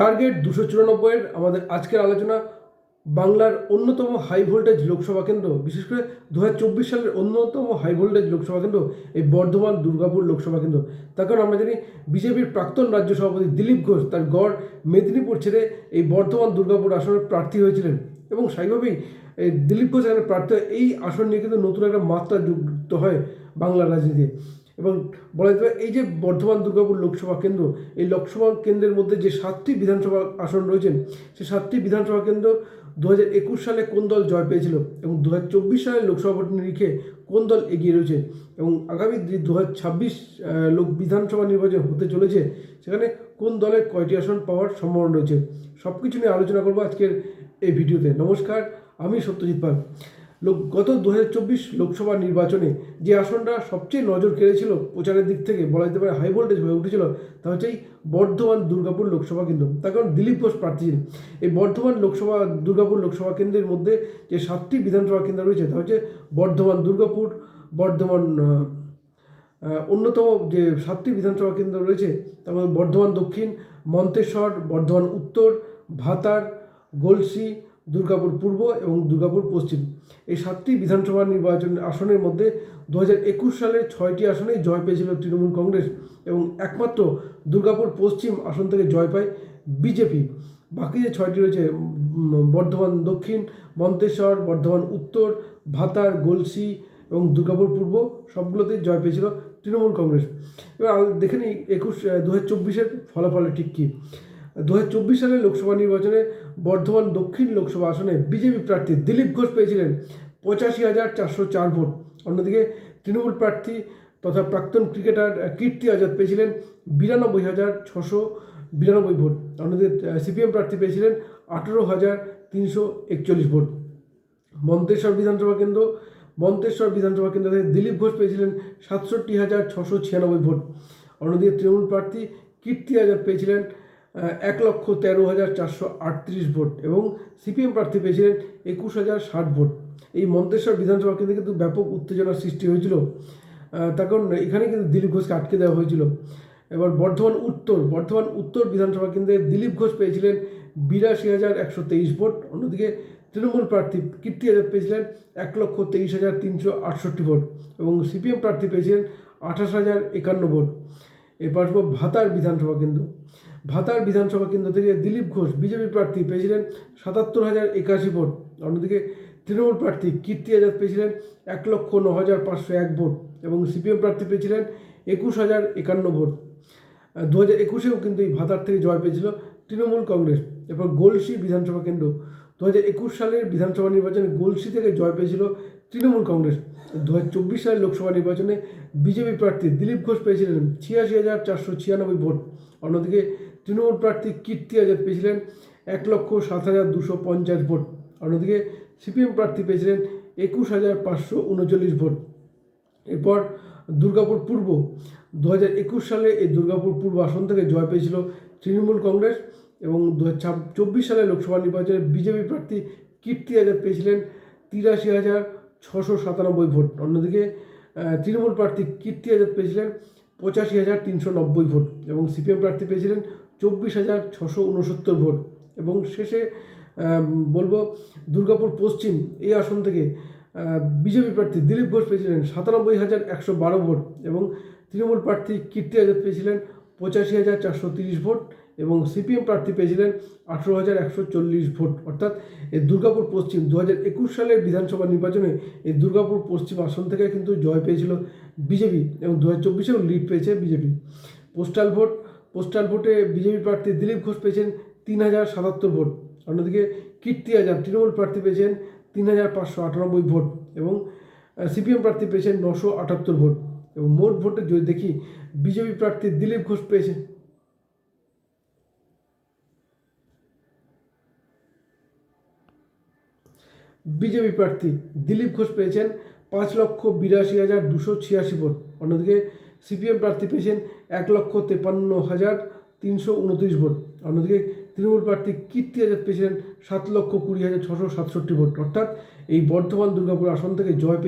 Target দুশো চুরানব্বইয়ের আমাদের আজকের আলোচনা। বাংলার অন্যতম হাই ভোল্টেজ লোকসভা কেন্দ্র, বিশেষ করে দু হাজার চব্বিশ সালের অন্যতম হাই ভোল্টেজ লোকসভা কেন্দ্র, এই বর্ধমান দুর্গাপুর লোকসভা কেন্দ্র। তার কারণ আমরা জানি, বিজেপির প্রাক্তন রাজ্য সভাপতি দিলীপ ঘোষ তার গড় মেদিনীপুর ছেড়ে এই বর্ধমান দুর্গাপুর আসনের প্রার্থী হয়েছিলেন। এবং স্বাভাবিকভাবেই, এই দিলীপ ঘোষ এখানে প্রার্থী এই আসন নিয়ে কিন্তু নতুন একটা মাত্রা যুক্ত হয় বাংলার রাজনীতিতে। এবং বলা যেতে পারে এই যে বর্ধমান দুর্গাপুর লোকসভা কেন্দ্র, এই লোকসভা কেন্দ্রের মধ্যে যে সাতটি বিধানসভা আসন রয়েছেন, সেই সাতটি বিধানসভা কেন্দ্র দু একুশ সালে কোন দল জয় পেয়েছিল এবং দু চব্বিশ সালে লোকসভা ভোট নিরিখে কোন দল এগিয়ে রয়েছে এবং আগামী যে দু ছাব্বিশ লোক বিধানসভা নির্বাচন হতে চলেছে, সেখানে কোন দলের কয়টি আসন পাওয়ার সম্ভাবনা রয়েছে? সব কিছু নিয়ে আলোচনা করব আজকের এই ভিডিওতে। নমস্কার, আমি সত্যজিৎ পাল। লোক, গত দু হাজার চব্বিশ লোকসভা নির্বাচনে যে আসনটা সবচেয়ে নজর কেড়েছিল প্রচারের দিক থেকে, বলা যেতে পারে হাই ভোল্টেজ হয়ে উঠেছিল, তা হচ্ছে এই বর্ধমান দুর্গাপুর লোকসভা কেন্দ্র। তার কারণ দিলীপ ঘোষ প্রার্থী ছিলেন। এই বর্ধমান লোকসভা, দুর্গাপুর লোকসভা কেন্দ্রের মধ্যে যে সাতটি বিধানসভা কেন্দ্র রয়েছে, তা হচ্ছে বর্ধমান দুর্গাপুর, বর্ধমান অন্যতম যে সাতটি বিধানসভা কেন্দ্র রয়েছে, তার মধ্যে বর্ধমান দক্ষিণ, মন্তেশ্বর, বর্ধমান উত্তর, ভাতার, গলসি, দুর্গাপুর পূর্ব এবং দুর্গাপুর পশ্চিম। এই সাতটি বিধানসভা নির্বাচন আসনের মধ্যে দু একুশ সালে ছয়টি আসনেই জয় পেয়েছিল তৃণমূল কংগ্রেস এবং একমাত্র দুর্গাপুর পশ্চিম আসন থেকে জয় পায় বিজেপি। বাকি যে ছয়টি রয়েছে বর্ধমান দক্ষিণ, মন্তেশ্বর, বর্ধমান উত্তর, ভাতার, গলসি এবং দুর্গাপুর পূর্ব সবগুলোতেই জয় পেয়েছিল তৃণমূল কংগ্রেস। এবার দেখে নিই একুশ দু হাজার চব্বিশের ফলাফলে ঠিক কী। দু হাজার চব্বিশ সালের লোকসভা নির্বাচনে বর্ধমান দক্ষিণ লোকসভা আসনে বিজেপি প্রার্থী দিলীপ ঘোষ পেয়েছিলেন পঁচাশি হাজার চারশো চার ভোট। অন্যদিকে তৃণমূল প্রার্থী তথা প্রাক্তন ক্রিকেটার কীর্তি আজাদ পেয়েছিলেন বিরানব্বই হাজার ছশো বিরানব্বই ভোট। অন্যদিকে সিপিএম প্রার্থী পেয়েছিলেন আঠেরো হাজার তিনশো একচল্লিশ ভোট। মন্তেশ্বর বিধানসভা কেন্দ্র, মন্তেশ্বর বিধানসভা কেন্দ্র থেকে দিলীপ ঘোষ পেয়েছিলেন সাতষট্টি হাজার ছশো ছিয়ানব্বই ভোট। অন্যদিকে তৃণমূল প্রার্থী কীর্তি আজাদ পেয়েছিলেন এক লক্ষ তেরো হাজার চারশো আটত্রিশ ভোট এবং সিপিএম প্রার্থী পেয়েছিলেন একুশ হাজার ষাট ভোট। এই মন্তেশ্বর বিধানসভা কেন্দ্রে কিন্তু ব্যাপক উত্তেজনার সৃষ্টি হয়েছিল। তার কারণ এখানে কিন্তু দিলীপ ঘোষকে আটকে দেওয়া হয়েছিল। এবার বর্ধমান উত্তর বর্ধমান উত্তর বিধানসভা কেন্দ্রে দিলীপ ঘোষ পেয়েছিলেন বিরাশি হাজার একশো তেইশ ভোট। অন্যদিকে তৃণমূল প্রার্থী কীর্তি আজাদ পেয়েছিলেন এক লক্ষ তেইশ হাজার তিনশো আটষট্টি ভোট এবং সিপিএম প্রার্থী পেয়েছিলেন আঠাশ হাজার একান্ন ভোট। এরপর ভাতার বিধানসভা কেন্দ্র। ভাতার বিধানসভা কেন্দ্র থেকে দিলীপ ঘোষ, বিজেপি প্রার্থী পেয়েছিলেন সাতাত্তর হাজার একাশি ভোট। অন্যদিকে তৃণমূল প্রার্থী কীর্তি আজাদ পেয়েছিলেন এক লক্ষ ন হাজার পাঁচশো এক ভোট এবং সিপিএম প্রার্থী পেয়েছিলেন একুশ হাজার একান্ন ভোট। দু হাজার একুশেও কিন্তু এই ভাতার থেকে জয় পেয়েছিল তৃণমূল কংগ্রেস। এরপর গোলসি বিধানসভা কেন্দ্র দু হাজার একুশ সালের বিধানসভা নির্বাচনে গোলসি থেকে জয় পেয়েছিল তৃণমূল কংগ্রেস। দু হাজার চব্বিশ সালের লোকসভা নির্বাচনে বিজেপি প্রার্থী দিলীপ ঘোষ পেয়েছিলেন ছিয়াশি হাজার চারশো ছিয়ানব্বই ভোট। অন্যদিকে তৃণমূল প্রার্থী কীর্তি আজাদ পেয়েছিলেন এক লক্ষ সাত হাজার দুশো পঞ্চাশ ভোট। অন্যদিকে সিপিএম প্রার্থী পেয়েছিলেন একুশ হাজার পাঁচশো উনচল্লিশ ভোট। এরপর দুর্গাপুর পূর্ব দু হাজার একুশ সালে এই দুর্গাপুর পূর্ব আসন থেকে জয় পেয়েছিল তৃণমূল কংগ্রেস এবং দু চব্বিশ সালে লোকসভা নির্বাচনে বিজেপি প্রার্থী কীর্তি আজাদ পেয়েছিলেন তিরাশি হাজার ছশো সাতানব্বই ভোট। অন্যদিকে তৃণমূল প্রার্থী কীর্তি আজাদ পেয়েছিলেন পঁচাশি হাজার তিনশো নব্বই ভোট এবং সিপিএম প্রার্থী পেয়েছিলেন চব্বিশ হাজার ছশো উনসত্তর ভোট। এবং শেষে বলব দুর্গাপুর পশ্চিম, এই আসন থেকে বিজেপি প্রার্থী দিলীপ ঘোষ পেয়েছিলেন সাতানব্বই হাজার একশো বারো ভোট এবং তৃণমূল প্রার্থী কীর্তি আজাদ পেয়েছিলেন পঁচাশি হাজার চারশো তিরিশ ভোট এবং সিপিএম প্রার্থী পেয়েছিলেন আঠেরো হাজার একশো চল্লিশ ভোট। অর্থাৎ এই দুর্গাপুর পশ্চিম দু হাজার একুশ সালের বিধানসভা নির্বাচনে এই দুর্গাপুর পশ্চিম আসন থেকে কিন্তু জয় পেয়েছিল বিজেপি এবং দু হাজার চব্বিশেও লিড পেয়েছে বিজেপি। পোস্টাল ভোট পোস্টাল ভোটে বিজেপি প্রার্থী দিলীপ ঘোষ পেয়েছেন তিন হাজার সাতাত্তর ভোট। অন্যদিকে কীর্তি আজাদ, তৃণমূল প্রার্থী পেয়েছেন তিন হাজার পাঁচশো আটানব্বই ভোট এবং সিপিএম প্রার্থী পেয়েছেন নশো আটাত্তর ভোট। এবং মোট ভোটে যদি দেখি, বিজেপি প্রার্থী দিলীপ ঘোষ পেয়েছেন বিজেপি প্রার্থী দিলীপ ঘোষ পেয়েছেন পাঁচ লক্ষ বিরাশি হাজার দুশো ছিয়াশি ভোট। অন্যদিকে সিপিএম প্রার্থী পেয়েছেন এক লক্ষ তেপান্ন হাজার তিনশো উনত্রিশ ভোট। অন্যদিকে তৃণমূল প্রার্থী কীর্তি আজাদ পেয়েছেন সাত লক্ষ কুড়ি হাজার ছশো সাতষট্টি ভোট। অর্থাৎ এই বর্ধমান দুর্গাপুর আসন থেকে জয়